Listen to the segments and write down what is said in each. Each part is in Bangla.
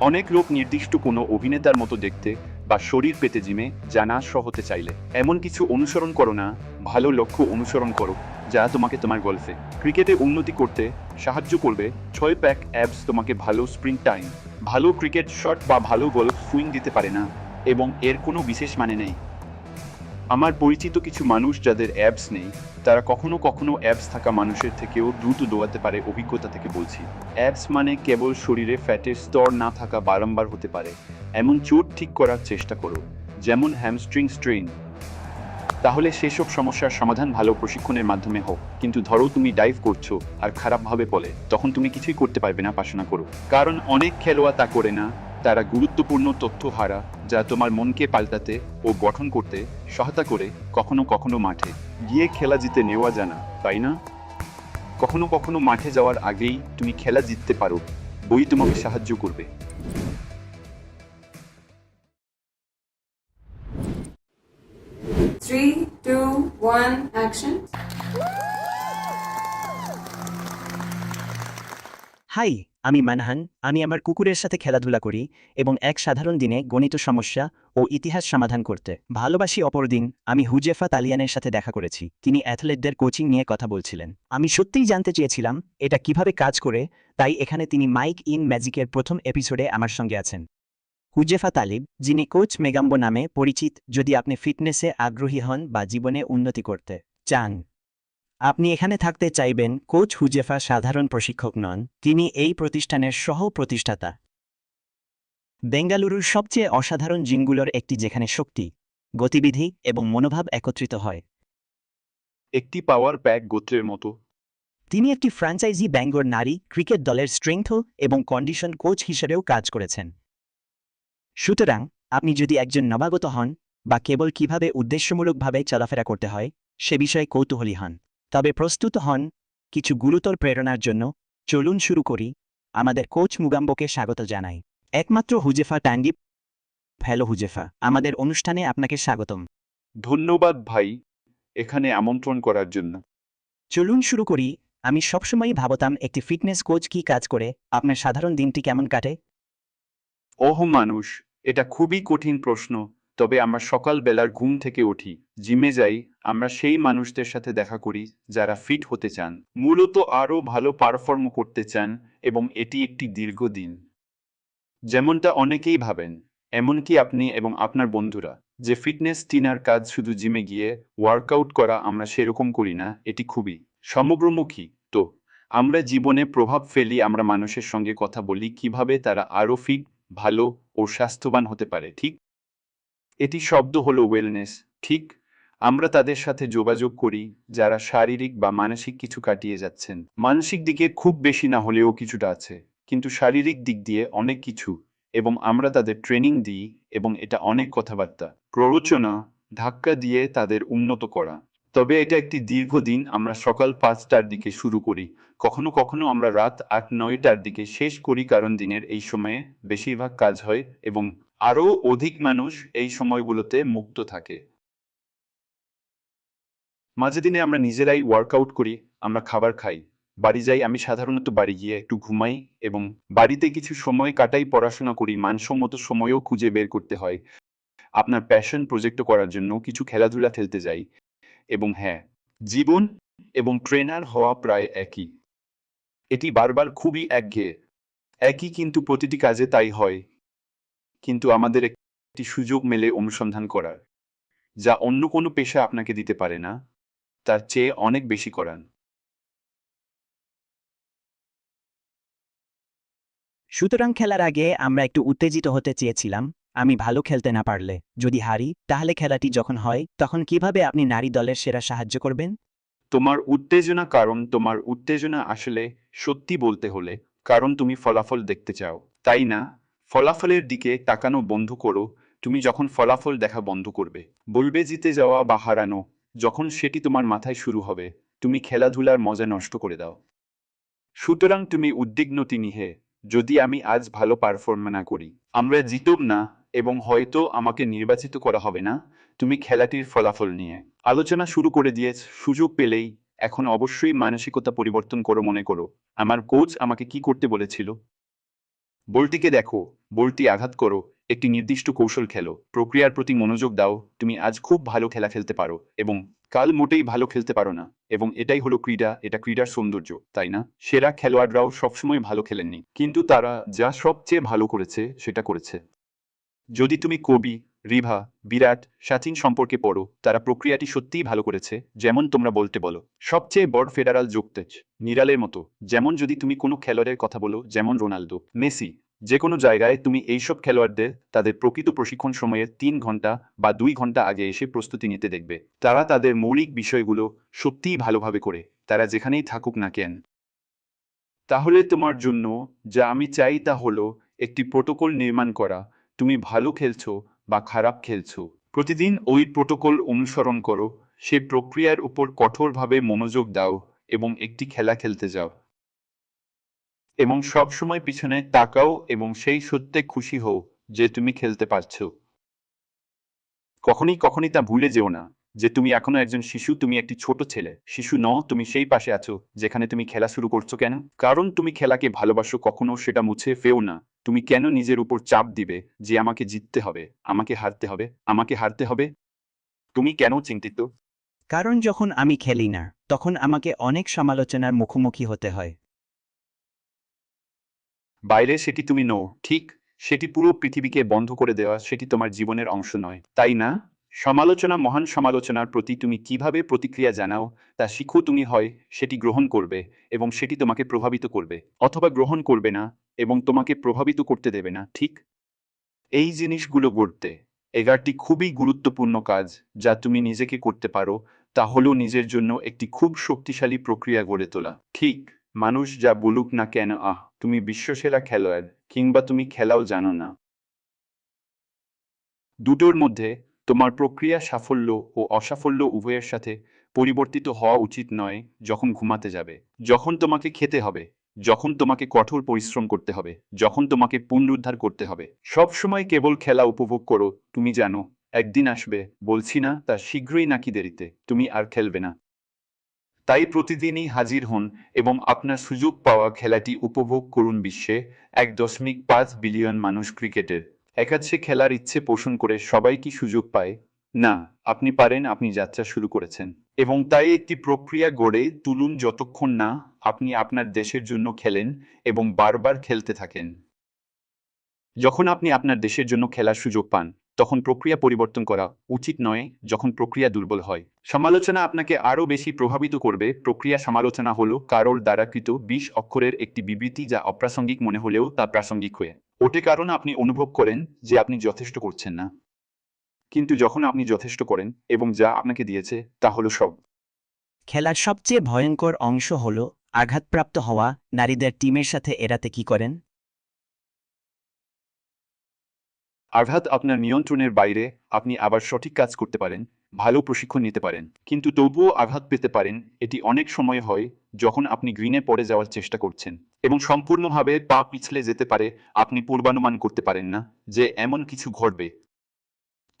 অনেক লোক নির্দিষ্ট কোনো অভিনেতার মতো দেখতে বা শরীর পেতে জিমে জানা হতে চাইলে। এমন কিছু অনুসরণ করো না, ভালো লক্ষ্য অনুসরণ করো, যা তোমাকে তোমার গল্ফে, ক্রিকেটে উন্নতি করতে সাহায্য করবে। ছয় প্যাক অ্যাপস তোমাকে ভালো স্প্রিং টাইম, ভালো ক্রিকেট শট বা ভালো গল্ফ সুইং দিতে পারে না, এবং এর কোনো বিশেষ মানে নেই। আমার পরিচিত কিছু মানুষ যাদের অ্যাপস নেই, তারা কখনো কখনো অ্যাপস থাকা মানুষের থেকেও দ্রুত দৌড়াতে পারে অভিজ্ঞতা থেকে বলছি। অ্যাপস মানে কেবল শরীরে ফ্যাটের স্তর না থাকা বারংবার হতে পারে, এমন চোট ঠিক করার চেষ্টা করো, যেমন হ্যামস্ট্রিং স্ট্রেইন তাহলে সেসব সমস্যার সমাধান ভালো প্রশিক্ষণের মাধ্যমে হোক, কিন্তু ধরো তুমি ডাইভ করছ আর খারাপভাবে বলে তখন তুমি কিছুই করতে পারবে না, পাশনা করো। কারণ অনেক খেলোয়া তা করে না তারা গুরুত্বপূর্ণ তথ্য হারা যা তোমার মনকে পাল্টাতে ও গঠন করতে সহায়তা করে কখনো কখনো মাঠে গিয়ে খেলা জিতে নেওয়া জানা তাই না কখনো কখনো মাঠে যাওয়ার আগেই তুমি খেলা জিততে পারো বই তোমাকে সাহায্য করবে Three, two, one, action. Hi আমি মানহান, আমি আমার কুকুরের সাথে খেলাধুলা করি এবং এক সাধারণ দিনে গণিত সমস্যা ও ইতিহাস সমাধান করতে ভালোবাসি অপর দিন আমি হুজেফা তালিয়ানের সাথে দেখা করেছি। তিনি অ্যাথলেটদের কোচিং নিয়ে কথা বলছিলেন। আমি সত্যিই জানতে চেয়েছিলাম এটা কীভাবে কাজ করে, তাই এখানে তিনি মাইক ইন ম্যাজিকের প্রথম এপিসোডে আমার সঙ্গে আছেন। হুজেফা তালিব, যিনি কোচ মেগাম্বো নামে পরিচিত, যদি আপনি ফিটনেসে আগ্রহী হন বা জীবনে উন্নতি করতে চান। আপনি এখানে থাকতে চাইবেন কোচ হুজেফা সাধারণ প্রশিক্ষক নন তিনি এই প্রতিষ্ঠানের সহ প্রতিষ্ঠাতা বেঙ্গালুরুর সবচেয়ে অসাধারণ জিমগুলোর একটি যেখানে শক্তি গতিবিধি এবং মনোভাব একত্রিত হয়। একটি পাওয়ার প্যাক গোত্রের মতো। তিনি একটি ফ্র্যাঞ্চাইজি ব্যাঙ্গর নারী ক্রিকেট দলের স্ট্রেংথ এবং কন্ডিশন কোচ হিসেবেও কাজ করেছেন। সুতরাং আপনি যদি একজন নবাগত হন বা কেবল কীভাবে উদ্দেশ্যমূলকভাবে চলাফেরা করতে হয় সে বিষয়ে কৌতূহলী হন। তবে প্রস্তুত হন কিছু গুরুতর প্রেরণার জন্য চলুন শুরু করি আমাদের কোচ মুগাম্বোকে স্বাগত জানাই। একমাত্র হুজেফা ট্যান্ডিপ হ্যালো হুজেফা আমাদের অনুষ্ঠানে আপনাকে স্বাগতম। ধন্যবাদ ভাই এখানে আমন্ত্রণ করার জন্য। চলুন শুরু করি আমি সবসময়ই ভাবতাম একটি ফিটনেস কোচ কি কাজ করে আপনার সাধারণ দিনটি কেমন কাটে? ওহ মানুষ এটা খুবই কঠিন প্রশ্ন। তবে আমরা সকাল বেলার ঘুম থেকে উঠি, জিমে যাই, আমরা সেই মানুষদের সাথে দেখা করি যারা ফিট হতে চান। মূলত আরও ভালো পারফর্ম করতে চান এবং এটি একটি দীর্ঘদিন। যেমনটা অনেকেই ভাবেন, এমনকি আপনি এবং আপনার বন্ধুরা, যে ফিটনেস টিনার কাজ শুধু জিমে গিয়ে ওয়ার্কআউট করা আমরা সেরকম করি না, এটি খুবই সমগ্রমুখী। তো, আমরা জীবনে প্রভাব ফেলি আমরা মানুষের সঙ্গে কথা বলি কীভাবে তারা আরও ফিট, ভালো ও স্বাস্থ্যবান হতে পারে, ঠিক? এটি শব্দ হলো ওয়েলনেস ঠিক? আমরা তাদের সাথে যোগাযোগ করি, যারা শারীরিক বা মানসিক কিছু কাটিয়ে যাচ্ছেন। মানসিক দিকে খুব বেশি না হলেও কিছুটা আছে, কিন্তু শারীরিক দিক দিয়ে অনেক কিছু, এবং আমরা তাদের ট্রেনিং দিই, এবং এটা অনেক কথাবার্তা। প্ররোচনা, ধাক্কা দিয়ে তাদের উন্নত করা। তবে এটা একটি দীর্ঘদিন আমরা সকাল পাঁচটার দিকে শুরু করি। কখনো কখনো আমরা রাত আট নয়টার দিকে শেষ করি কারণ দিনের এই সময়ে বেশিরভাগ কাজ হয় এবং আরও অধিক মানুষ এই সময়গুলোতে মুক্ত থাকে। মাঝে দিনে আমরা নিজেরাই ওয়ার্কআউট করি, আমরা খাবার খাই। বাড়ি যাই, আমি সাধারণত বাড়ি গিয়ে একটু ঘুমাই এবং বাড়িতে কিছু সময় কাটাই, পড়াশোনা করি, মানসম্মত সময়ও খুঁজে বের করতে হয়। আপনার প্যাশন প্রজেক্ট করার জন্য কিছু খেলাধুলা খেলতে যাই এবং হ্যাঁ জীবন এবং ট্রেনার হওয়া প্রায় একই। এটি বারবার খুবই একঘেয়ে। একই কিন্তু প্রতিটি কাজে তাই হয়। কিন্তু আমাদের একটি সুযোগ মেলে অনুসন্ধান করার যা অন্য কোনো পেশা আপনাকে দিতে পারে না তার চেয়ে অনেক বেশি করান। সুতরাং খেলার আগে আমরা একটু উত্তেজিত হতে চেয়েছিলাম আমি ভালো খেলতে না পারলে যদি হারি তাহলে খেলাটি যখন হয় তখন কীভাবে আপনি নারী দলের সেরা সাহায্য করবেন? তোমার উত্তেজনা কারণ তোমার উত্তেজনা আসলে সত্যি বলতে হলে কারণ তুমি ফলাফল দেখতে চাও তাই না? ফলাফলের দিকে তাকানো বন্ধ করো, তুমি যখন ফলাফল দেখা বন্ধ করবে। বলবে জিতে যাওয়া বা হারানো, যখন সেটি তোমার মাথায় শুরু হবে, তুমি খেলাধুলার মজা নষ্ট করে দাও। সুতরাং তুমি উদ্বিগ্নতি নিহে যদি আমি আজ ভালো পারফর্ম না করি। আমরা জিতব না, এবং হয়তো আমাকে নির্বাচিত করা হবে না, তুমি খেলাটির ফলাফল নিয়ে। আলোচনা শুরু করে দিয়েছ সুযোগ পেলেই এখন অবশ্যই মানসিকতা পরিবর্তন করো মনে করো। আমার কোচ আমাকে কি করতে বলেছিল? বলটিকে দেখো, বলটি আঘাত করো, একটি নির্দিষ্ট কৌশল খেলো। প্রক্রিয়ার প্রতি মনোযোগ দাও, তুমি আজ খুব ভালো খেলা খেলতে পারো এবং কাল মোটেই ভালো খেলতে পারো না এবং এটাই হলো ক্রীড়া, এটা ক্রীড়ার সৌন্দর্য, তাই না? সেরা খেলোয়াড়রাও সবসময় ভালো খেলেননি, কিন্তু তারা যা সবচেয়ে ভালো করেছে, সেটা করেছে। যদি তুমি কবি রিভা, বিরাট সচিন সম্পর্কে পড়ো। তারা প্রক্রিয়াটি সত্যিই ভালো করেছে, যেমন তোমরা বলতে বলো। সবচেয়ে বড় ফেডারাল যোগতেজ নিরালের মতো, যেমন যদি তুমি কোনো খেলোয়াড়ের কথা বলো, যেমন রোনালদো, মেসি যে কোনো জায়গায় তুমি এইসব খেলোয়াড়দের, তাদের প্রকৃত প্রশিক্ষণ সময়ের তিন ঘণ্টা বা দুই ঘণ্টা আগে এসে প্রস্তুতি নিতে দেখবে। তারা তাদের মৌলিক বিষয়গুলো সত্যিই ভালোভাবে করে, তারা যেখানেই থাকুক না কেন। তাহলে তোমার জন্য, যা আমি চাই তা হলো, একটি প্রোটোকল নির্মাণ করা। তুমি ভালো খেলছো বা খারাপ খেলছো। প্রতিদিন ওই প্রোটোকল অনুসরণ করো। সে প্রক্রিয়ার উপর কঠোরভাবে মনোযোগ দাও এবং একটি খেলা খেলতে যাও। এবং সবসময় পিছনে তাকাও এবং সেই সত্যে খুশি হও যে তুমি খেলতে পারছ। কখনই কখনই তা ভুলে যেও না। যে তুমি এখনও একজন শিশু তুমি একটি ছোট ছেলে। শিশু ন তুমি সেই পাশে আছো যেখানে তুমি খেলা শুরু করছ কেন? কারণ তুমি খেলাকে ভালোবাসো কখনো সেটা মুছে ফেও না। তুমি কেন নিজের উপর চাপ দিবে যে আমাকে জিততে হবে আমাকে হারতে হবে আমাকে হারতে হবে? তুমি কেন চিন্তিত? কারণ যখন আমি খেলি না তখন আমাকে অনেক সমালোচনার মুখোমুখি হতে হয়। বাইরে সেটি তুমি নো ঠিক? সেটি পুরো পৃথিবীকে বন্ধ করে দেওয়া সেটি তোমার জীবনের অংশ নয় তাই না? সমালোচনা, মহান সমালোচনার প্রতি তুমি কীভাবে প্রতিক্রিয়া জানাও, তা শিখো তুমি হয়, সেটি গ্রহণ করবে এবং সেটি তোমাকে প্রভাবিত করবে, অথবা গ্রহণ করবে না এবং তোমাকে প্রভাবিত করতে দেবে না, ঠিক? এই জিনিসগুলো গড়তে এগারটি খুবই গুরুত্বপূর্ণ কাজ যা তুমি নিজেকে করতে পারো, তা হলো নিজের জন্য একটি খুব শক্তিশালী প্রক্রিয়া গড়ে তোলা, ঠিক? মানুষ যা বলুক না কেন, আহ, তুমি বিশ্বসেরা খেলোয়াড়, কিংবা তুমি খেলাও জানো না। দুটোর মধ্যে তোমার প্রক্রিয়া সাফল্য ও অসাফল্য উভয়ের সাথে পরিবর্তিত হওয়া উচিত নয় যখন ঘুমাতে যাবে। যখন তোমাকে খেতে হবে, যখন তোমাকে কঠোর পরিশ্রম করতে হবে, যখন তোমাকে পুনরুদ্ধার করতে হবে। সব সময় কেবল খেলা উপভোগ করো, তুমি জানো, একদিন আসবে, বলছি না, তা শীঘ্রই নাকি দেরিতে, তুমি আর খেলবে না। তাই প্রতিদিনই হাজির হন এবং আপনার সুযোগ পাওয়া খেলাটি উপভোগ করুন বিশ্বে এক দশমিক পাঁচ বিলিয়ন মানুষ ক্রিকেটের। একাচ্ছে খেলার ইচ্ছে পোষণ করে সবাই কি সুযোগ পায়? না, আপনি পারেন, আপনি যাত্রা শুরু করেছেন। এবং তাই একটি প্রক্রিয়া গড়ে তুলুন যতক্ষণ না আপনি আপনার দেশের জন্য খেলেন এবং বারবার খেলতে থাকেন। যখন আপনি আপনার দেশের জন্য খেলার সুযোগ পান, তখন প্রক্রিয়া পরিবর্তন করা উচিত নয় যখন প্রক্রিয়া দুর্বল হয়। সমালোচনা আপনাকে আরও বেশি প্রভাবিত করবে। প্রক্রিয়া সমালোচনা হলো কারোর দ্বারাকৃত বিশ অক্ষরের একটি বিবৃতি যা অপ্রাসঙ্গিক মনে হলেও তা প্রাসঙ্গিক হয়ে ওঠে কারণ আপনি অনুভব করেন যে আপনি যথেষ্ট করছেন না। কিন্তু যখন আপনি যথেষ্ট করেন এবং যা আপনাকে দিয়েছে তা হলো সব। খেলার সবচেয়ে ভয়ঙ্কর অংশ হল আঘাতপ্রাপ্ত হওয়া নারীদের টিমের সাথে এড়াতে কি করেন? আঘাত আপনার নিয়ন্ত্রণের বাইরে আপনি আবার সঠিক কাজ করতে পারেন ভালো প্রশিক্ষণ নিতে পারেন। কিন্তু তবুও আঘাত পেতে পারেন, এটি অনেক সময় হয় যখন আপনি গ্রিনে পড়ে যাওয়ার চেষ্টা করছেন। এবং সম্পূর্ণভাবে পা পিছলে যেতে পারে, আপনি পূর্বানুমান করতে পারেন না যে এমন কিছু ঘটবে।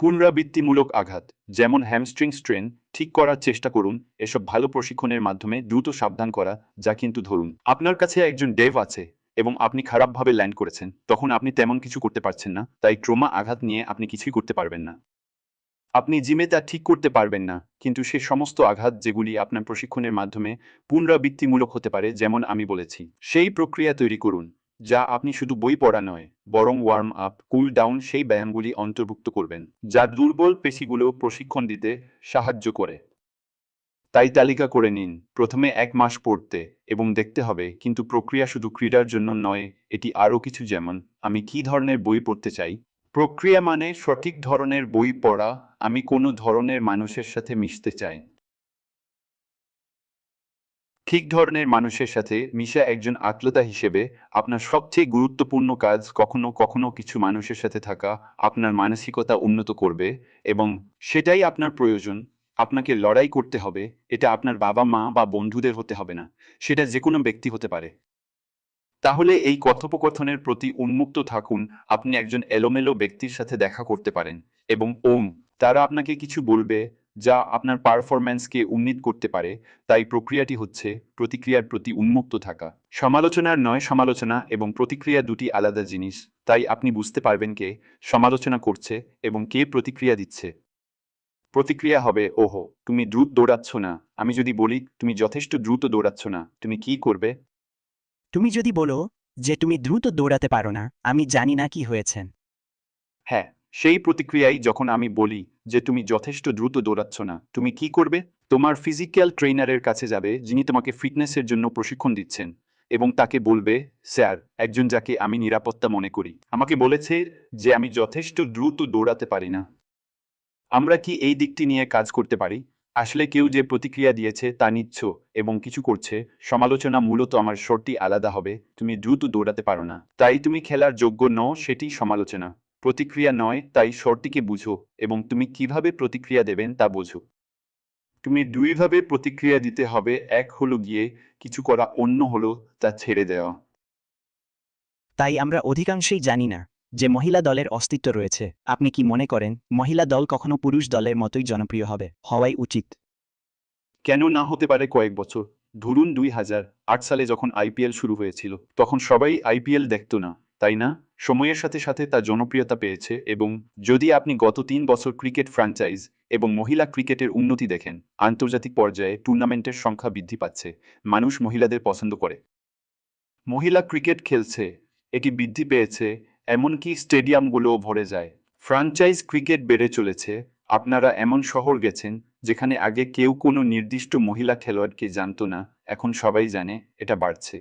পুনরাবৃত্তিমূলক আঘাত, যেমন হ্যামস্ট্রিং স্ট্রেন ঠিক করার চেষ্টা করুন। এসব ভালো প্রশিক্ষণের মাধ্যমে দ্রুত সাবধান করা, যা কিন্তু ধরুন। আপনার কাছে একজন ডেভ আছে, এবং আপনি খারাপভাবে ল্যান্ড করেছেন, তখন আপনি তেমন কিছু করতে পারছেন না, তাই ট্রোমা আঘাত নিয়ে আপনি কিছুই করতে পারবেন না। আপনি জিমে তা ঠিক করতে পারবেন না, কিন্তু সে সমস্ত আঘাত যেগুলি আপনার প্রশিক্ষণের মাধ্যমে পুনরাবৃত্তিমূলক হতে পারে, যেমন আমি বলেছি। সেই প্রক্রিয়া তৈরি করুন, যা আপনি শুধু বই পড়া নয়, বরং ওয়ার্ম আপ কুল ডাউন সেই ব্যায়ামগুলি অন্তর্ভুক্ত করবেন, যা দুর্বল পেশিগুলো প্রশিক্ষণ দিতে সাহায্য করে। তাই তালিকা করে নিন, প্রথমে এক মাস পড়তে, এবং দেখতে হবে, কিন্তু প্রক্রিয়া শুধু ক্রীড়ার জন্য নয়, এটি আরও কিছু যেমন, আমি কি ধরনের বই পড়তে চাই? প্রক্রিয়া মানে সঠিক ধরনের বই পড়া আমি কোনো ধরনের মানুষের সাথে মিশতে চাই। ঠিক ধরনের মানুষের সাথে মিশা একজন আত্মতা হিসেবে আপনার সবচেয়ে গুরুত্বপূর্ণ কাজ কখনো কখনো কিছু মানুষের সাথে থাকা আপনার মানসিকতা উন্নত করবে এবং সেটাই আপনার প্রয়োজন। আপনাকে লড়াই করতে হবে। এটা আপনার বাবা, মা বা বন্ধুদের হতে হবে না। সেটা যে কোনো ব্যক্তি হতে পারে। তাহলে এই কথোপকথনের প্রতি উন্মুক্ত থাকুন। আপনি একজন এলোমেলো ব্যক্তির সাথে দেখা করতে পারেন এবং ওম তারা আপনাকে কিছু বলবে যা আপনার পারফরম্যান্সকে উন্নীত করতে পারে। তাই প্রক্রিয়াটি হচ্ছে প্রতিক্রিয়ার প্রতি উন্মুক্ত থাকা। সমালোচনার নয় সমালোচনা এবং প্রতিক্রিয়া দুটি আলাদা জিনিস। তাই আপনি বুঝতে পারবেন কে সমালোচনা করছে এবং কে প্রতিক্রিয়া দিচ্ছে। প্রতিক্রিয়া হবে ওহো তুমি দ্রুত দৌড়াচ্ছ না। আমি যদি বলি তুমি যথেষ্ট দ্রুত দৌড়াচ্ছ না। তুমি কি করবে? তুমি যদি বলো যে তুমি দ্রুত দৌড়াতে পারো না। আমি জানি না কি হয়েছেন হ্যাঁ সেই প্রতিক্রিয়াই যখন আমি বলি যে তুমি যথেষ্ট দ্রুত দৌড়াচ্ছ না, তুমি কি করবে? তোমার ফিজিক্যাল ট্রেনারের কাছে যাবে যিনি তোমাকে ফিটনেসের জন্য প্রশিক্ষণ দিচ্ছেন এবং তাকে বলবে, স্যার, একজন যাকে আমি নিরাপত্তা মনে করি, আমাকে বলেছে যে আমি যথেষ্ট দ্রুত দৌড়াতে পারি না। আমরা কি এই দিকটি নিয়ে কাজ করতে পারি? আসলে কেউ যে প্রতিক্রিয়া দিয়েছে তা নিচ্ছ এবং কিছু করছে, সমালোচনা মূলত আমার শর্টটি আলাদা হবে, তুমি দ্রুত দৌড়াতে পারো না। তাই তুমি খেলার যোগ্য নও, সেটি সমালোচনা। প্রতিক্রিয়া নয় তাই শর্টটিকে বুঝো এবং তুমি কীভাবে প্রতিক্রিয়া দেবেন তা বোঝো। তুমি দুইভাবে প্রতিক্রিয়া দিতে হবে এক হলো গিয়ে কিছু করা অন্য হলো তা ছেড়ে দেওয়া। তাই আমরা অধিকাংশই জানি না যে মহিলা দলের অস্তিত্ব রয়েছে। আপনি কি মনে করেন মহিলা দল কখনো পুরুষ দলের মতোই জনপ্রিয় হবে? হওয়াই উচিত। কেন না হতে পারে কয়েক বছর? ধরুন দুই হাজার আট সালে যখন আইপিএল শুরু হয়েছিল তখন সবাই আইপিএল দেখতো না তাই না? সময়ের সাথে সাথে তা জনপ্রিয়তা পেয়েছে এবং যদি আপনি গত তিন বছর ক্রিকেট ফ্র্যাঞ্চাইজ এবং মহিলা ক্রিকেটের উন্নতি দেখেন, আন্তর্জাতিক পর্যায়ে টুর্নামেন্টের সংখ্যা বৃদ্ধি পাচ্ছে, মানুষ মহিলাদের পছন্দ করে। মহিলা ক্রিকেট খেলছে, এটি বৃদ্ধি পেয়েছে, এমনকি স্টেডিয়ামগুলোও ভরে যায়। ফ্র্যাঞ্চাইজ ক্রিকেট বেড়ে চলেছে, আপনারা এমন শহর গেছেন যেখানে আগে কেউ কোনো নির্দিষ্ট মহিলা খেলোয়াড়কে জানত না, এখন সবাই জানে এটা বাড়ছে।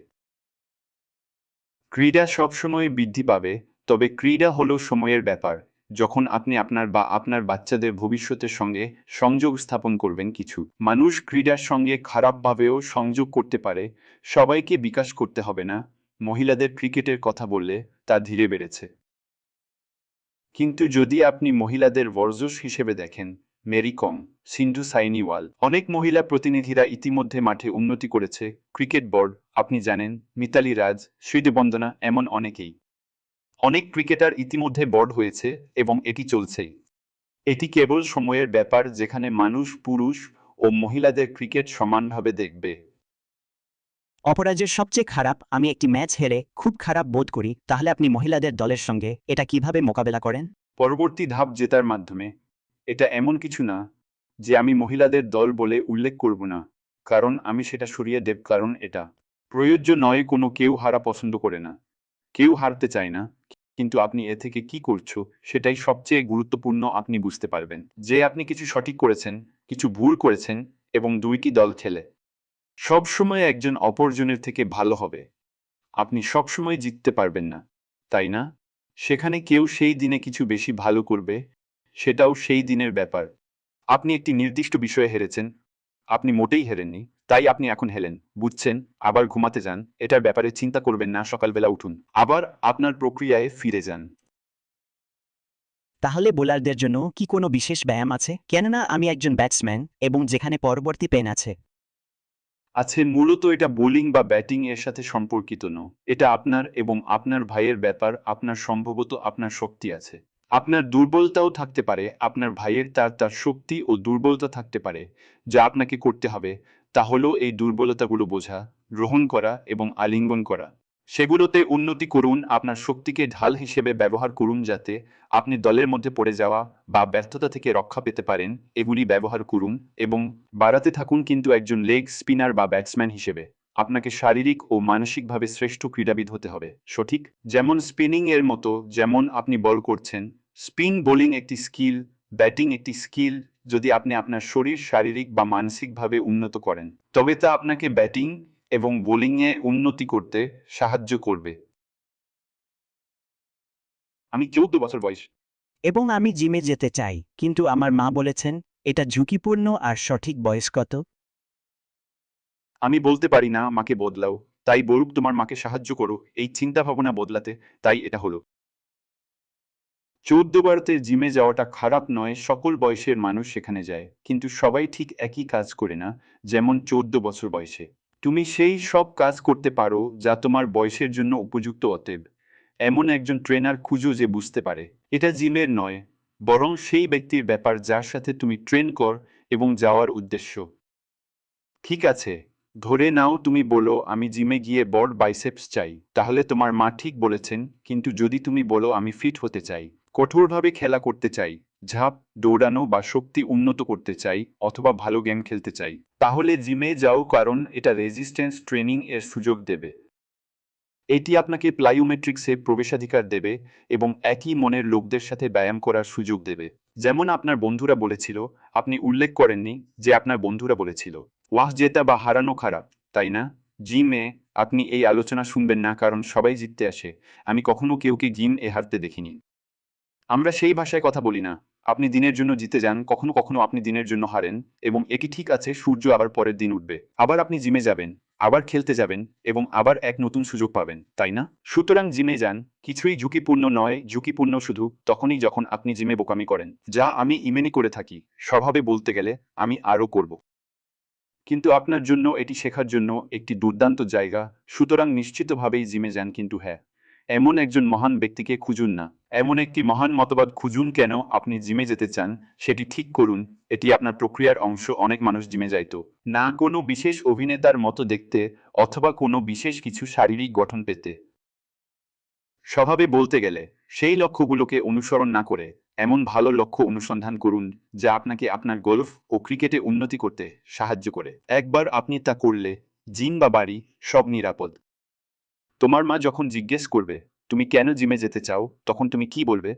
ক্রীড়া সবসময় বৃদ্ধি পাবে, তবে ক্রীড়া হলো সময়ের ব্যাপার। যখন আপনি আপনার বা আপনার বাচ্চাদের ভবিষ্যতের সঙ্গে সংযোগ স্থাপন করবেন কিছু। মানুষ ক্রীড়ার সঙ্গে খারাপভাবেও সংযোগ করতে পারে, সবাইকে বিকাশ করতে হবে না। মহিলাদের ক্রিকেটের কথা বললে তা ধীরে বেড়েছে। কিন্তু যদি আপনি মহিলাদের বর্জস হিসেবে দেখেন, মেরি কম। সিন্ধু সাইনিওয়াল। অনেক মহিলা প্রতিনিধিরা ইতিমধ্যে মাঠে উন্নতি করেছে। ক্রিকেট বোর্ড আপনি জানেন মিতালি রাজ শ্রীদেবন্দনা এমন অনেকেই। অনেক ক্রিকেটার ইতিমধ্যে বোর্ড হয়েছে এবং এটি চলছেই এটি কেবল সময়ের ব্যাপার যেখানে মানুষ পুরুষ ও মহিলাদের ক্রিকেট সমানভাবে দেখবে। অপরাজের সবচেয়ে খারাপ আমি একটি ম্যাচ হেরে খুব খারাপ বোধ করি তাহলে আপনি মহিলাদের দলের সঙ্গে এটা কীভাবে মোকাবেলা করেন? পরবর্তী ধাপ জেতার মাধ্যমে। এটা এমন কিছু না যে আমি মহিলাদের দল বলে উল্লেখ করব না, কারণ আমি সেটা সরিয়ে দেব, কারণ এটা। প্রযোজ্য নয়, কোনো কেউ হারা পছন্দ করে না। কেউ হারতে চায় না, কিন্তু আপনি এ থেকে কি করছ, সেটাই সবচেয়ে গুরুত্বপূর্ণ আপনি বুঝতে পারবেন। যে আপনি কিছু সঠিক করেছেন, কিছু ভুল করেছেন, এবং দুইটি দল খেলে। সবসময় একজন অপরজনের থেকে ভালো হবে। আপনি সবসময় জিততে পারবেন না, তাই না? সেখানে কেউ সেই দিনে কিছু বেশি ভালো করবে, সেটাও সেই দিনের ব্যাপার। আপনি একটি নির্দিষ্ট বিষয়ে হেরেছেন। আপনি মোটেই হেরেননি। তাই আপনি এখন হেলেন বুঝছেন? আবার ঘুমাতে যান। এটার ব্যাপারে চিন্তা করবেন না সকালবেলা উঠুন। আবার আপনার প্রক্রিয়ায় ফিরে যান। তাহলে বোলারদের জন্য কি কোনো বিশেষ ব্যায়াম আছে? কেননা আমি একজন ব্যাটসম্যান এবং যেখানে পরবর্তী পেন আছে। আছে মূলত এটা বোলিং বা ব্যাটিং এর সাথে সম্পর্কিত নয়। এটা আপনার এবং আপনার ভাইয়ের ব্যাপার আপনার সম্ভবত আপনার শক্তি আছে। আপনার দুর্বলতাও থাকতে পারে, আপনার ভাইয়ের তার তার শক্তি ও দুর্বলতা থাকতে পারে। যা আপনাকে করতে হবে, তা হলো এই দুর্বলতাগুলো বোঝা, গ্রহণ করা এবং আলিঙ্গন করা। সেগুলোতে উন্নতি করুন, আপনার শক্তিকে ঢাল হিসেবে ব্যবহার করুন যাতে আপনি দলের মধ্যে পড়ে যাওয়া বা ব্যর্থতা থেকে রক্ষা পেতে পারেন, এগুলি ব্যবহার করুন এবং বাড়াতে থাকুন কিন্তু একজন লেগ স্পিনার বা ব্যাটসম্যান হিসেবে। আপনাকে শারীরিক ও মানসিকভাবে শ্রেষ্ঠ ক্রীড়াবিদ হতে হবে। সঠিক? যেমন স্পিনিং এর মতো, যেমন আপনি বল করছেন স্পিন বোলিং একটি স্কিল ব্যাটিং একটি স্কিল যদি আপনি আপনার শরীর শারীরিক বা মানসিকভাবে উন্নত করেন তবে তা আপনাকে ব্যাটিং এবং বোলিংয়ে উন্নতি করতে সাহায্য করবে। আমি চৌদ্দ বছর বয়স। এবং আমি জিমে যেতে চাই কিন্তু আমার মা বলেছেন এটা ঝুঁকিপূর্ণ আর সঠিক বয়স কত? আমি বলতে পারি না মাকে বদলাও। তাই বরুক তোমার মাকে সাহায্য করো। এই চিন্তা ভাবনা বদলাতে তাই এটা হলো। চৌদ্দ বারতে জিমে যাওয়াটা খারাপ নয়, সকল বয়সের মানুষ সেখানে যায়। কিন্তু সবাই ঠিক একই কাজ করে না, যেমন চোদ্দ বছর বয়সে। তুমি সেই সব কাজ করতে পারো, যা তোমার বয়সের জন্য উপযুক্ত অতএব। এমন একজন ট্রেনার খুঁজো যে বুঝতে পারে। এটা জিমের নয়, বরং সেই ব্যক্তির ব্যাপার যার সাথে তুমি ট্রেন কর এবং যাওয়ার উদ্দেশ্য। ঠিক আছে, ধরে নাও তুমি বলো, আমি জিমে গিয়ে বড় বাইসেপস চাই। তাহলে তোমার মা ঠিক বলেছেন, কিন্তু যদি তুমি বলো, আমি ফিট হতে চাই। কঠোরভাবে খেলা করতে চাই, ঝাঁপ, দৌড়ানো বা শক্তি উন্নত করতে চাই অথবা ভালো গেম খেলতে চাই, তাহলে জিমে যাও কারণ এটা রেজিস্ট্যান্স ট্রেনিং এর সুযোগ দেবে। এটি আপনাকে প্লাইওমেট্রিক্সে প্রবেশাধিকার দেবে এবং একই মনের লোকদের সাথে ব্যায়াম করার সুযোগ দেবে। যেমন আপনার বন্ধুরা বলেছিল, আপনি উল্লেখ করেননি যে আপনার বন্ধুরা বলেছিল, ওয়াহ, জেতা বা হারানো খারাপ, তাই না? জিমে আপনি এই আলোচনা শুনবেন না কারণ সবাই জিততে আসে। আমি কখনো কেউকে জিম এ হারতে দেখিনি। আমরা সেই ভাষায় কথা বলি না। আপনি দিনের জন্য জিতে যান, কখনো কখনো আপনি দিনের জন্য হারেন এবং একই ঠিক আছে, সূর্য আবার পরের দিন উঠবে। আবার আপনি জিমে যাবেন, আবার খেলতে যাবেন এবং আবার এক নতুন সুযোগ পাবেন, তাই না? সুতরাং জিমে যান, কিছুই ঝুঁকিপূর্ণ নয়, ঝুঁকিপূর্ণ শুধু তখনই যখন আপনি জিমে বোকামি করেন, যা আমি ইমেনি করে থাকি, স্বভাবে বলতে গেলে আমি আরও করব। কিন্তু আপনার জন্য এটি শেখার জন্য একটি দুর্দান্ত জায়গা, সুতরাং নিশ্চিতভাবেই জিমে যান কিন্তু হ্যাঁ এমন একজন মহান ব্যক্তিকে খুঁজুন না। এমন একটি মহান মতবাদ খুঁজুন কেন আপনি জিমে যেতে চান? সেটি ঠিক করুন, এটি আপনার প্রক্রিয়ার অংশ, অনেক মানুষ জিমে যাইতো না কোনো বিশেষ অভিনেতার মতো দেখতে অথবা কোনো বিশেষ কিছু শারীরিক গঠন পেতে। স্বভাবে বলতে গেলে, সেই লক্ষ্যগুলোকে অনুসরণ না করে এমন ভালো লক্ষ্য অনুসন্ধান করুন, যা আপনাকে আপনার গল্ফ ও ক্রিকেটে উন্নতি করতে সাহায্য করে। একবার আপনি তা করলে জিম বা বাড়ি সব নিরাপদ। তোমার মা যখন জিজ্ঞেস করবে তুমি কেন জিমে যেতে চাও? তখন তুমি কি বলবে?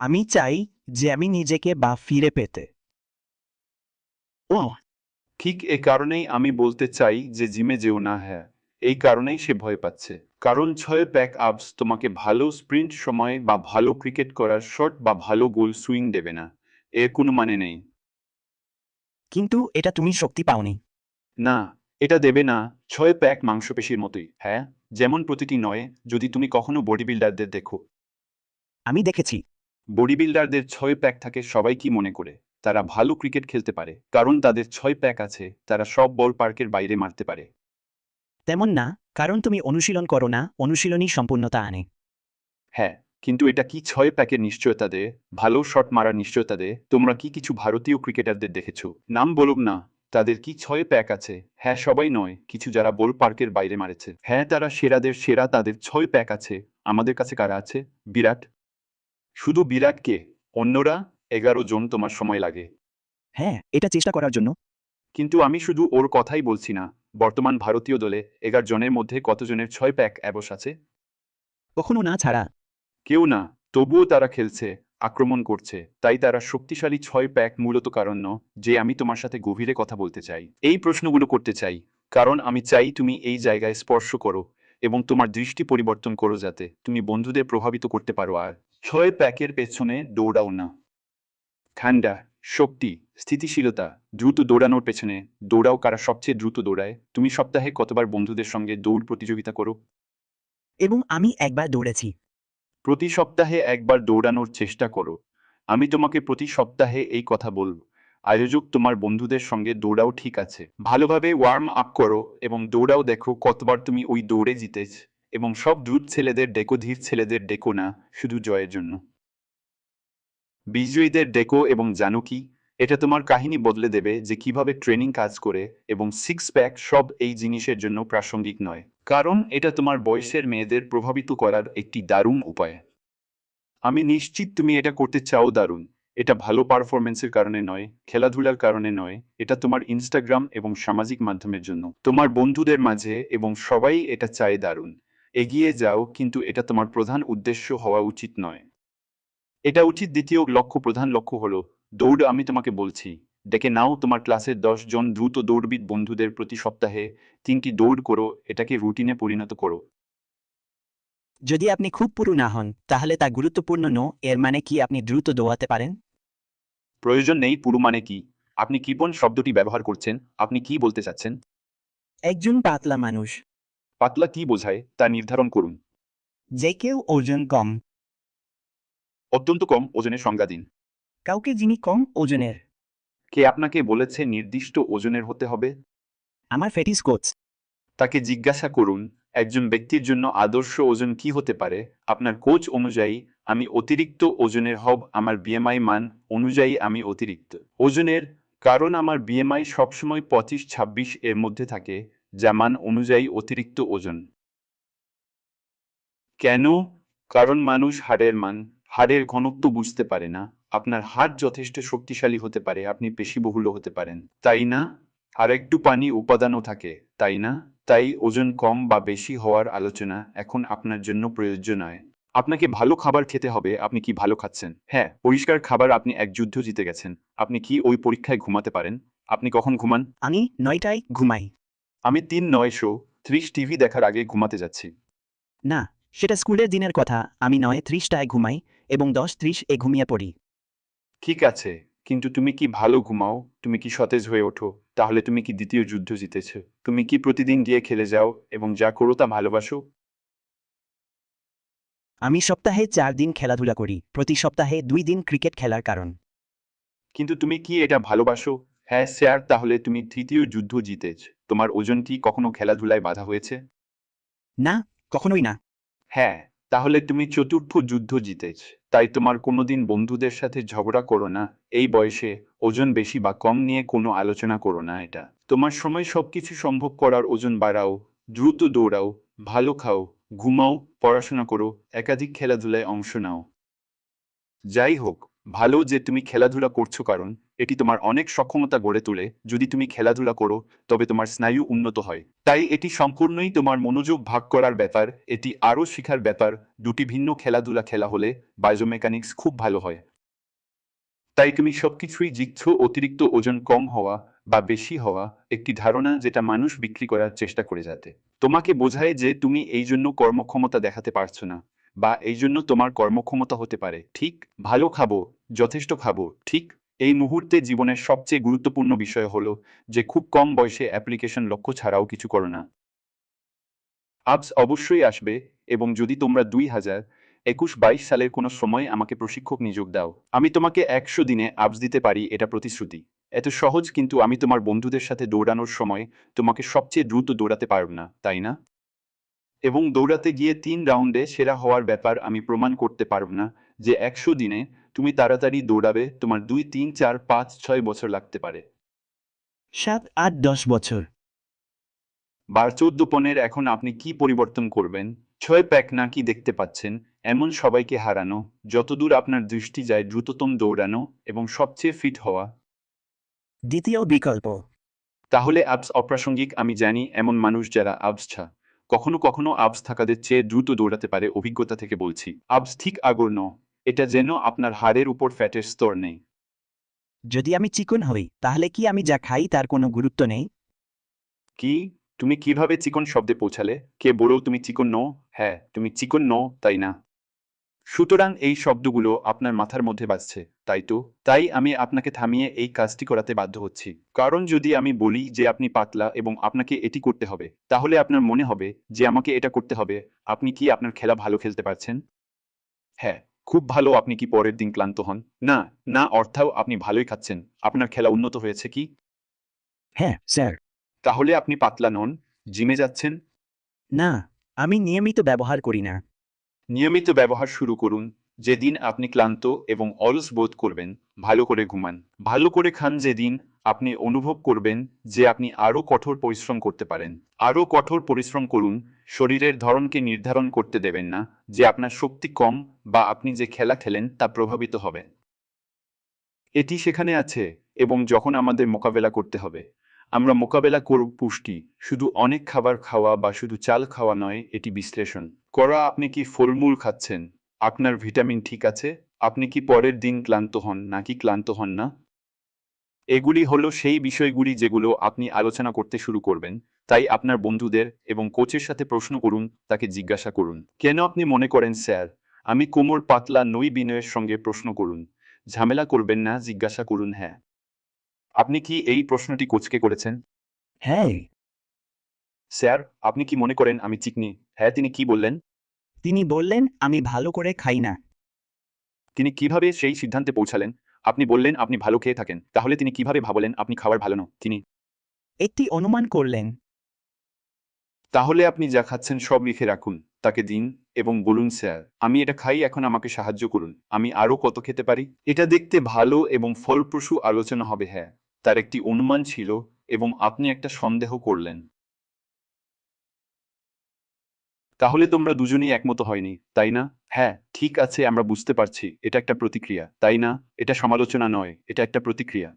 আমি চাই যে আমি নিজেকে বা ফিরে পেতে। ও ঠিক এ কারণেই আমি বলতে চাই যে জিমে যেও না হ্যাঁ। এই কারণেই সে ভয় পাচ্ছে। কারণ ছয় প্যাক আপস তোমাকে ভালো স্প্রিন্ট সময় বা ভালো ক্রিকেট করার শট বা ভালো গোল সুইং দেবে না। এর কোনো মানে নেই। কিন্তু এটা তুমি শক্তি পাওনি। না এটা দেবে না। ছয় প্যাক মাংসপেশির মতোই হ্যাঁ? যেমন প্রতিটি নয় যদি তুমি কখনো বডি বিল্ডারদের দেখো। আমি দেখেছি। বডি বিল্ডারদের ছয় প্যাক থাকে সবাই কি মনে করে? তারা ভালো ক্রিকেট খেলতে পারে কারণ তাদের ছয় প্যাক আছে তারা সব বল পার্কের বাইরে মারতে পারে। তেমন না কারণ তুমি অনুশীলন করো না অনুশীলনই সম্পূর্ণতা আনে। হ্যাঁ কিন্তু এটা কি ছয় প্যাকের নিশ্চয়তা দেয়? ভালো শট মারার নিশ্চয়তা দেয়? তোমরা কি কিছু ভারতীয় ক্রিকেটারদের দেখেছ? নাম বলুক না। তাদের কি ছয় প্যাক আছে? হ্যাঁ সবাই নয় কিছু যারা বল পার্কের বাইরে মারেছে। হ্যাঁ তারা সেরাদের সেরা তাদের ছয় প্যাক আছে। আমাদের কাছে কারা আছে? বিরাট। শুধু বিরাটকে অন্যরা? এগারো জন তোমার সময় লাগে। হ্যাঁ এটা চেষ্টা করার জন্য। কিন্তু আমি শুধু ওর কথাই বলছি না। বর্তমান ভারতীয় দলে এগারো জনের মধ্যে কতজনের ছয় প্যাক অ্যাবস আছে? কখনো না ছাড়া। কেউ না তবুও তারা খেলছে। আক্রমণ করছে, তাই তারা শক্তিশালী ছয় প্যাক মূলত কারণ যে আমি তোমার সাথে গভীরে কথা বলতে চাই। এই প্রশ্নগুলো করতে চাই, কারণ আমি চাই তুমি এই জায়গায় স্পর্শ করো এবং তোমার দৃষ্টি পরিবর্তন করো যাতে তুমি বন্ধুদের প্রভাবিত করতে পারো আর। ছয় প্যাকের পেছনে দৌড়াও না। ঠান্ডা শক্তি, স্থিতিশীলতা দ্রুত দৌড়ানোর পেছনে দৌড়াও কারা সবচেয়ে দ্রুত দৌড়ায়। তুমি সপ্তাহে কতবার বন্ধুদের সঙ্গে দৌড় প্রতিযোগিতা করো? এবং আমি একবার দৌড়েছি। প্রতি সপ্তাহে একবার দৌড়ানোর চেষ্টা করো। আমি তোমাকে প্রতি সপ্তাহে এই কথা বলব। আয়োজক, তোমার বন্ধুদের সঙ্গে দৌড়াও ঠিক আছে। ভালোভাবে ওয়ার্ম আপ করো এবং দৌড়াও দেখো কতবার তুমি ওই দৌড়ে জিতেছ এবং সব দূর ছেলেদের ডেকো, ধীর ছেলেদের ডেকো না, শুধু জয়ের জন্য। বিজয়ীদের ডেকো এবং জানো কি? এটা তোমার কাহিনী বদলে দেবে যে কীভাবে ট্রেনিং কাজ করে এবং সিক্স প্যাক সব এই জিনিসের জন্য প্রাসঙ্গিক নয়। কারণ এটা তোমার বয়সের মেয়েদের প্রভাবিত করার একটি দারুণ উপায়। আমি নিশ্চিত তুমি এটা করতে চাও দারুণ। এটা ভালো পারফরমেন্সের কারণে নয় খেলাধুলার কারণে নয় এটা তোমার ইনস্টাগ্রাম এবং সামাজিক মাধ্যমের জন্য। তোমার বন্ধুদের মাঝে এবং সবাই এটা চায় দারুণ। এগিয়ে যাও কিন্তু এটা তোমার প্রধান উদ্দেশ্য হওয়া উচিত নয়। এটা উচিত দ্বিতীয় লক্ষ্য প্রধান লক্ষ্য হলো দৌড় আমি তোমাকে বলছি। ডেকে নাও তোমার ক্লাসের দশ জন দ্রুত দৌড়বিদ বন্ধুদের প্রতি সপ্তাহে তিনটি দৌড় করো এটাকে রুটিনে পরিণত করো। যদি আপনি খুব পুরু না হন তাহলে তা গুরুত্বপূর্ণ নো এর মানে কি আপনি দ্রুত দৌড়াতে পারেন? প্রয়োজন নেই পুরো মানে কি? আপনি কিপন শব্দটি ব্যবহার করছেন? আপনি কি বলতে চাচ্ছেন? একজন পাতলা মানুষ। পাতলা কি বোঝায়? তা নির্ধারণ করুন। যে কেউ ওজন কম। অত্যন্ত কম ওজনের সংজ্ঞা দিন। কাউকে যিনি কম ওজনের। কে আপনাকে বলেছে নির্দিষ্ট ওজনের হতে হবে? আমার ফেটিস কোচ তাকে জিজ্ঞাসা করুন একজন ব্যক্তির জন্য আদর্শ ওজন কি হতে পারে? আপনার কোচ অনুযায়ী আমি অতিরিক্ত ওজনের হব আমার বিএমআই মান অনুযায়ী আমি অতিরিক্ত। ওজনের কারণ আমার বিএমআই সবসময় পঁচিশ ছাব্বিশ এর মধ্যে থাকে যা মান অনুযায়ী অতিরিক্ত ওজন। কেন? কারণ মানুষ হাড়ের মান হাড়ের ঘনত্ব বুঝতে পারে না। আপনার হাড় যথেষ্ট শক্তিশালী হতে পারে আপনি পেশিবহুল হতে পারেন। তাই না? আর একটু পানি উপাদানও থাকে তাই না? তাই ওজন কম বা বেশি হওয়ার আলোচনা এখন আপনার জন্য প্রযোজ্য নয়। আপনাকে ভালো খাবার খেতে হবে আপনি কি ভালো খাচ্ছেন? হ্যাঁ পরিষ্কার খাবার আপনি এক যুদ্ধ জিতে গেছেন। আপনি কি ওই পরীক্ষায় ঘুমাতে পারেন? আপনি কখন ঘুমান? আমি নয়টায় ঘুমাই। আমি তিন নয়শো ত্রিশ টিভি দেখার আগে ঘুমাতে যাচ্ছি। না সেটা স্কুলের দিনের কথা। আমি নয় ত্রিশটায় ঘুমাই এবং দশ ত্রিশ এ ঘুমিয়ে পড়ি। ঠিক আছে কিন্তু তুমি কি ভালো ঘুমাও? তুমি কি সতেজ হয়ে ওঠো? তাহলে তুমি কি দ্বিতীয় যুদ্ধ জিতেছ? তুমি কি প্রতিদিন গিয়ে খেলে যাও এবং যা করো তা ভালোবাসো? আমি সপ্তাহে চার দিন খেলাধুলা করি প্রতি সপ্তাহে দুই দিন ক্রিকেট খেলার কারণ। কিন্তু তুমি কি এটা ভালোবাসো? হ্যাঁ স্যার তাহলে তুমি তৃতীয় যুদ্ধ জিতেছ। তোমার ওজন কি কখনো খেলাধুলায় বাধা হয়েছে? না কখনোই না। হ্যাঁ তাহলে তুমি চতুর্থ যুদ্ধ জিতেছ। তাই তোমার কোনোদিন বন্ধুদের সাথে ঝগড়া করো না। এই বয়সে ওজন বেশি বা কম নিয়ে কোনো আলোচনা করো না এটা। তোমার সময় সবকিছু সম্ভব করার ওজন বাড়াও, দ্রুত দৌড়াও, ভালো খাও, ঘুমাও, পড়াশোনা করো, একাধিক খেলাধুলায় অংশ নাও। যাই হোক ভালো যে তুমি খেলাধুলা করছ কারণ, এটি তোমার অনেক সক্ষমতা গড়ে তোলে। যদি তুমি খেলাধুলা করো, তবে তোমার স্নায়ু উন্নত হয়। তাই এটি সম্পূর্ণই তোমার মনোযোগ ভাগ করার ব্যাপার, এটি আরও শেখার ব্যাপার, দুটি ভিন্ন খেলাধুলা খেলা হলে বায়োমেকানিক্স খুব ভালো হয়। তাই তুমি সবকিছুই জিতছ, অতিরিক্ত ওজন কম হওয়া বা বেশি হওয়া একটি ধারণা যেটা মানুষ বিক্রি করার চেষ্টা করে যাতে। তোমাকে বোঝায় যে তুমি এই জন্য কর্মক্ষমতা দেখাতে পারছ না। বা এই জন্য তোমার কর্মক্ষমতা হতে পারে। ঠিক? ভালো খাব, যথেষ্ট খাব, ঠিক? এই মুহূর্তে জীবনের সবচেয়ে গুরুত্বপূর্ণ বিষয় হলো যে খুব কম বয়সে অ্যাপ্লিকেশন লক্ষ্য ছাড়াও কিছু করো না। আপস অবশ্যই আসবে এবং যদি তোমরা দুই হাজার একুশ বাইশ সালের কোনো সময় আমাকে প্রশিক্ষক নিযোগ দাও। আমি তোমাকে একশো দিনে আপস দিতে পারি এটা প্রতিশ্রুতি। এত সহজ কিন্তু আমি তোমার বন্ধুদের সাথে দৌড়ানোর সময় তোমাকে সবচেয়ে দ্রুত দৌড়াতে পারব না, তাই না? এবং দৌড়াতে গিয়ে তিন রাউন্ডে সেরা হওয়ার ব্যাপার আমি প্রমাণ করতে পারব না যে একশো দিনে তুমি তাড়াতাড়ি দৌড়াবে তোমার দুই তিন চার পাঁচ ছয় বছর লাগতে পারে। সাত আট দশ বছর। বার চোদ্দ পনেরো এখন আপনি কি পরিবর্তন করবেন? ছয় প্যাক নাকি দেখতে পাচ্ছেন এমন সবাইকে হারানো যতদূর আপনার দৃষ্টি যায় দ্রুততম দৌড়ানো এবং সবচেয়ে ফিট হওয়া। দ্বিতীয় বিকল্প। তাহলে অ্যাপস অপ্রাসঙ্গিক আমি জানি এমন মানুষ যারা আবস ছা। কখনো কখনো আবস থাকাদের চেয়ে দ্রুত দৌড়াতে পারে অভিজ্ঞতা থেকে বলছি। আবস ঠিক আগর ন এটা যেন আপনার হাড়ের উপর ফ্যাটের স্তর নেই। যদি আমি চিকন হই তাহলে কি আমি যা খাই তার কোনো গুরুত্ব নেই? কি? তুমি কীভাবে চিকন শব্দে পৌঁছালে? কে বলো তুমি চিকন নও? হ্যাঁ তুমি চিকন নও তাই না? সুতরাং এই শব্দগুলো আপনার মাথার মধ্যে বাজছে তাই তো? তাই আমি আপনাকে থামিয়ে এই কাজটি করাতে বাধ্য হচ্ছি। কারণ যদি আমি বলি যে আপনি পাতলা এবং আপনাকে এটি করতে হবে তাহলে আপনার মনে হবে যে আমাকে এটা করতে হবে। আপনি কি আপনার খেলা ভালো খেলতে পারছেন? হ্যাঁ খুব ভালো আপনি কি পরের দিন ক্লান্ত হন? না না অর্থাও আপনি ভালোই খাচ্ছেন। আপনার খেলা উন্নত হয়েছে কি? হ্যাঁ স্যার। তাহলে আপনি পাতলা নন? জিমে যাচ্ছেন? না আমি নিয়মিত ব্যবহার করি না। নিয়মিত ব্যবহার শুরু করুন। যেদিন আপনি ক্লান্ত এবং অলস বোধ করবেন, ভালো করে ঘুমান। ভালো করে খান যেদিন আপনি অনুভব করবেন যে আপনি আরও কঠোর পরিশ্রম করতে পারেন। আরও কঠোর পরিশ্রম করুন, শরীরের ধরনকে নির্ধারণ করতে দেবেন না যে আপনার শক্তি কম বা আপনি যে খেলা খেলেন তা প্রভাবিত হবে। এটি সেখানে আছে এবং যখন আমাদের মোকাবেলা করতে হবে। আমরা মোকাবেলা করব পুষ্টি, শুধু অনেক খাবার খাওয়া বা শুধু চাল খাওয়া নয়, এটি বিশ্লেষণ। করা আপনি কি ফলমূল খাচ্ছেন? আপনার ভিটামিন ঠিক আছে? আপনি কি পরের দিন ক্লান্ত হন নাকি ক্লান্ত হন না? এগুলি হলো সেই বিষয়গুলি যেগুলো আপনি আলোচনা করতে শুরু করবেন। তাই আপনার বন্ধুদের এবং কোচের সাথে প্রশ্ন করুন তাকে জিজ্ঞাসা করুন। কেন আপনি মনে করেন স্যার আমি কোমর পাতলা নই বিনয়ের সঙ্গে প্রশ্ন করুন? ঝামেলা করবেন না জিজ্ঞাসা করুন হ্যাঁ। আপনি কি এই প্রশ্নটি কোচকে করেছেন? হ্যাঁ। স্যার আপনি কি মনে করেন আমি চিকনি? হ্যাঁ তিনি কি বললেন? তিনি বললেন আমি ভালো করে খাই না। তিনি কীভাবে সেই সিদ্ধান্তে পৌঁছালেন? আপনি বললেন আপনি ভালো খেয়ে থাকেন। তাহলে তিনি কীভাবে ভাবলেন আপনি খাবার ভালো ন তিনি একটি অনুমান করলেন। তাহলে আপনি যা খাচ্ছেন সব লিখে রাখুন তাকে দিন এবং বলুন স্যার আমি এটা খাই এখন আমাকে সাহায্য করুন। আমি আরও কত খেতে পারি? এটা দেখতে ভালো এবং ফলপ্রসূ আলোচনা হবে হ্যাঁ। তার একটি অনুমান ছিল এবং আপনি একটা সন্দেহ করলেন। তাহলে তোমরা দুজনেই একমত হয়নি তাই না? হ্যাঁ ঠিক আছে আমরা বুঝতে পারছি এটা একটা প্রতিক্রিয়া তাই না? এটা সমালোচনা নয় এটা একটা প্রতিক্রিয়া।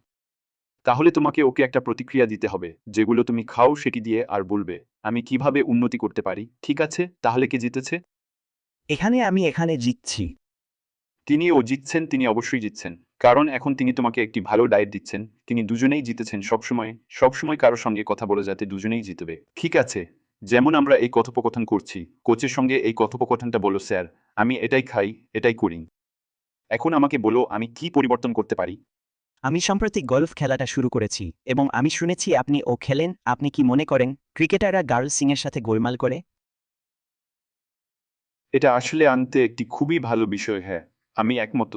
তাহলে তোমাকে ওকে একটা প্রতিক্রিয়া দিতে হবে যেগুলো তুমি খাও সেটি দিয়ে আর বলবে আমি কীভাবে উন্নতি করতে পারি ঠিক আছে? তাহলে কে জিতেছে? এখানে আমি এখানে জিতছি। তিনি ও জিতছেন তিনি অবশ্যই জিতছেন কারণ এখন তিনি তোমাকে একটি ভালো ডায়েট দিচ্ছেন তিনি দুজনেই জিতেছেন সবসময় সবসময় কারোর সঙ্গে কথা বলে যাতে দুজনেই জিতবে ঠিক আছে। যেমন আমরা এই কথোপকথন করছি কোচের সঙ্গে এই কথোপকথনটা বলো স্যার আমি এটাই খাই এটাই করি। এখন আমাকে বলো আমি কি পরিবর্তন করতে পারি? আমি সম্প্রতি গলফ খেলাটা শুরু করেছি এবং আমি শুনেছি আপনি ও খেলেন আপনি কি মনে করেন ক্রিকেটাররা গার্ল সিংয়ের সাথে গোলমাল করে? এটা আসলে আনতে একটি খুবই ভালো বিষয় হ্যাঁ আমি একমত।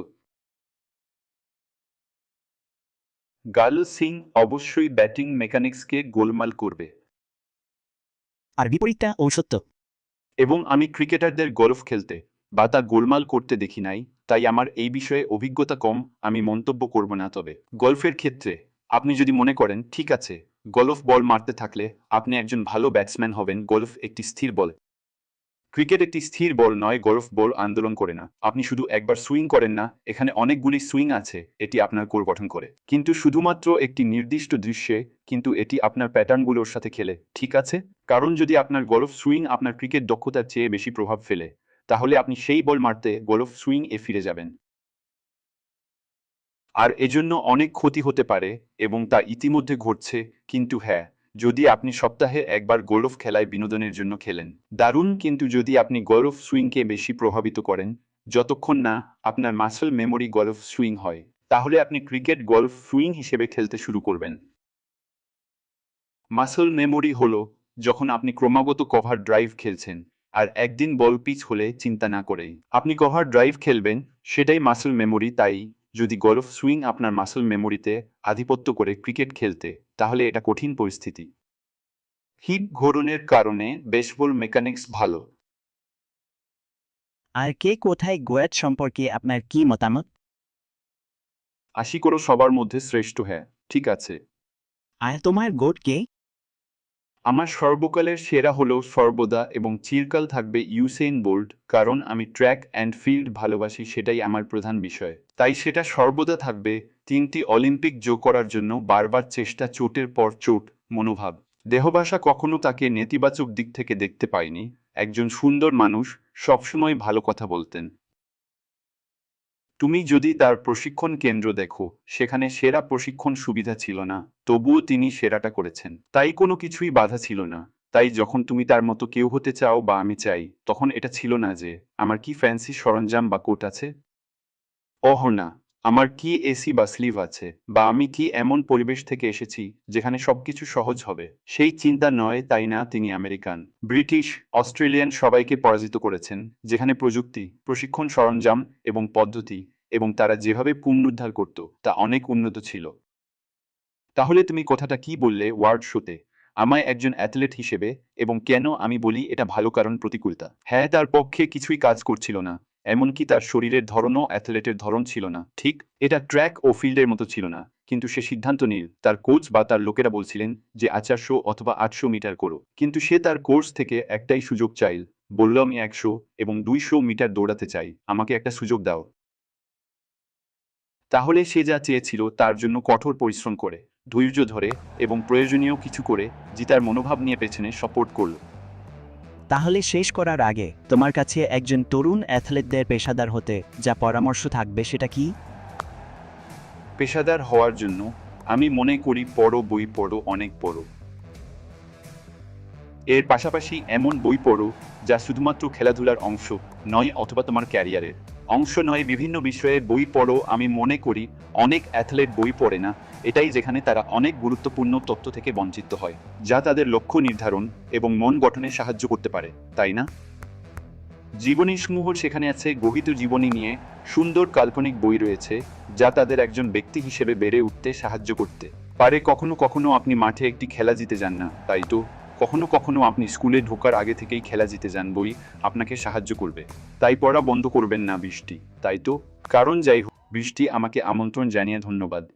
গার্ল সিং অবশ্যই ব্যাটিং মেকানিক্সকে গোলমাল করবে। আর বিপরীতটা ঔষত্য এবং আমি ক্রিকেটারদের গলফ খেলতে বা তা গোলমাল করতে দেখি নাই, তাই আমার এই বিষয়ে অভিজ্ঞতা কম, আমি মন্তব্য করব না তবে। গল্ফের ক্ষেত্রে, আপনি যদি মনে করেন, ঠিক আছে, গলফ বল মারতে থাকলে আপনি একজন ভালো ব্যাটসম্যান হবেন, গলফ একটি স্থির বল। ক্রিকেট একটি স্থির বল নয় গলফ বল আন্দোলন করে না। আপনি শুধু একবার সুইং করেন না, এখানে অনেকগুলি সুইং আছে, এটি আপনার কোর গঠন করে। কিন্তু শুধুমাত্র একটি নির্দিষ্ট দৃশ্যে, কিন্তু এটি আপনার প্যাটার্নগুলোর সাথে খেলে, ঠিক আছে? কারণ যদি আপনার গলফ সুইং আপনার ক্রিকেট দক্ষতার চেয়ে বেশি প্রভাব ফেলে, তাহলে আপনি সেই বল মারতে গলফ সুইং এ ফিরে যাবেন। আর এজন্য অনেক ক্ষতি হতে পারে, এবং তা ইতিমধ্যে ঘটছে, কিন্তু হ্যাঁ। যদি আপনি সপ্তাহে একবার গলফ খেলায় বিনোদনের জন্য খেলেন। দারুণ, কিন্তু যদি আপনি গলফ সুইংকে বেশি প্রভাবিত করেন, যতক্ষণ না আপনার মাসল মেমোরি গলফ সুইং হয়, তাহলে আপনি ক্রিকেট গলফ সুইং হিসেবে খেলতে শুরু করবেন। মাসল মেমোরি হলো যখন আপনি ক্রমাগত কভার ড্রাইভ খেলছেন, আর একদিন বল পিচ হলে চিন্তা না করেই আপনি কভার ড্রাইভ খেলবেন, সেটাই মাসল মেমোরি তাই যদি গলফ সুইং আপনার মাসল মেমোরিতে আধিপত্য করে ক্রিকেট খেলতে তাহলে এটা কঠিন পরিস্থিতি। হিপ ঘোরণের কারণে বেসবল মেকানিক্স ভালো। আর কে কোথায় গোয়াত সম্পর্কে আপনার কি মতামত? আশি করো সবার মধ্যে শ্রেষ্ঠ হ্যাঁ ঠিক আছে। আর তোমার গোট কে? আমার সর্বকালের সেরা হলো সর্বদা এবং চিরকাল থাকবে ইউসেইন বোল্ট কারণ আমি ট্র্যাক অ্যান্ড ফিল্ড ভালোবাসি সেটাই আমার প্রধান বিষয়। তাই সেটা সর্বদা থাকবে, তিনটি অলিম্পিক যোগ করার জন্য বারবার চেষ্টা, চোটের পর চোট, মনোভাব। দেহভাষা কখনো তাকে নেতিবাচক দিক থেকে দেখতে পায়নি। একজন সুন্দর মানুষ সবসময় ভালো কথা বলতেন। তুমি যদি তার প্রশিক্ষণ কেন্দ্র দেখো, সেখানে সেরা প্রশিক্ষণ সুবিধা ছিল না, তবুও তিনি সেরাটা করেছেন। তাই কোনো কিছুই বাধা ছিল না। তাই যখন তুমি তার মতো কেউ হতে চাও বা আমি চাই, তখন এটা ছিল না যে, আমার কি ফ্যান্সি সরঞ্জাম বা কোট আছে? ওহ না আমার কি এসি বা স্লিভ আছে বা আমি কি এমন পরিবেশ থেকে এসেছি যেখানে সবকিছু সহজ হবে? সেই চিন্তা নয় তাই না তিনি আমেরিকান। ব্রিটিশ, অস্ট্রেলিয়ান সবাইকে পরাজিত করেছেন, যেখানে প্রযুক্তি, প্রশিক্ষণ সরঞ্জাম এবং পদ্ধতি এবং তারা যেভাবে পুনরুদ্ধার করত, তা অনেক উন্নত ছিল। তাহলে তুমি কথাটা কি বললে ওয়ার্ড শোতে? আমায় একজন অ্যাথলেট হিসেবে এবং কেন আমি বলি এটা ভালো কারণ প্রতিকূলতা? হ্যাঁ তার পক্ষে কিছুই কাজ করছিল না। এমনকি তার শরীরের ধরনও অ্যাথলেটের ধরন ছিল না। ঠিক, এটা ট্র্যাক ও ফিল্ডের মতো ছিল না। কিন্তু সে সিদ্ধান্ত নিল, তার কোচ বা তার লোকেরা বলছিলেন যে আচারশো অথবা আটশো মিটার করো। কিন্তু সে তার কোর্স থেকে একটাই সুযোগ চাইল বলল আমি একশো এবং দুইশো মিটার দৌড়াতে চাই, আমাকে একটা সুযোগ দাও। তাহলে সে যা চেয়েছিল তার জন্য কঠোর পরিশ্রম করে, ধৈর্য ধরে এবং প্রয়োজনীয় কিছু করে, জিতার মনোভাব নিয়ে পেছনে সাপোর্ট করল। তাহলে শেষ করার আগে তোমার কাছে একজন তরুণ অ্যাথলেটদের পেশাদার হতে যা পরামর্শ থাকবে সেটা কি? পেশাদার হওয়ার জন্য আমি মনে করি পড়ো, বই পড়ো, অনেক পড়ো। এর পাশাপাশি এমন বই পড়ো যা শুধুমাত্র খেলাধুলার অংশ নয়, অথবা তোমার ক্যারিয়ারের। অংশ নয়, বিভিন্ন বিষয়ে বই পড়ো, আমি মনে করি অনেক অ্যাথলেট বই পড়ে না। এটাই যেখানে তারা অনেক গুরুত্বপূর্ণ তথ্য থেকে বঞ্চিত হয়, যা তাদের লক্ষ্য নির্ধারণ এবং মন গঠনে সাহায্য করতে পারে, তাই না? জীবনী সমূহ সেখানে আছে, গহিত জীবনী নিয়ে সুন্দর কাল্পনিক বই রয়েছে, যা তাদের একজন ব্যক্তি হিসেবে বেড়ে উঠতে সাহায্য করতে। পারে কখনো কখনো আপনি মাঠে একটি খেলা জিতে যান না, তাই তো? কখনো কখনো আপনি স্কুলে ঢোকার আগে থেকেই খেলা জিতে যান বই আপনাকে সাহায্য করবে। তাই পড়া বন্ধ করবেন না বৃষ্টি। তাই তো? কারণ যাই হোক, বৃষ্টি আমাকে আমন্ত্রণ জানিয়ে ধন্যবাদ।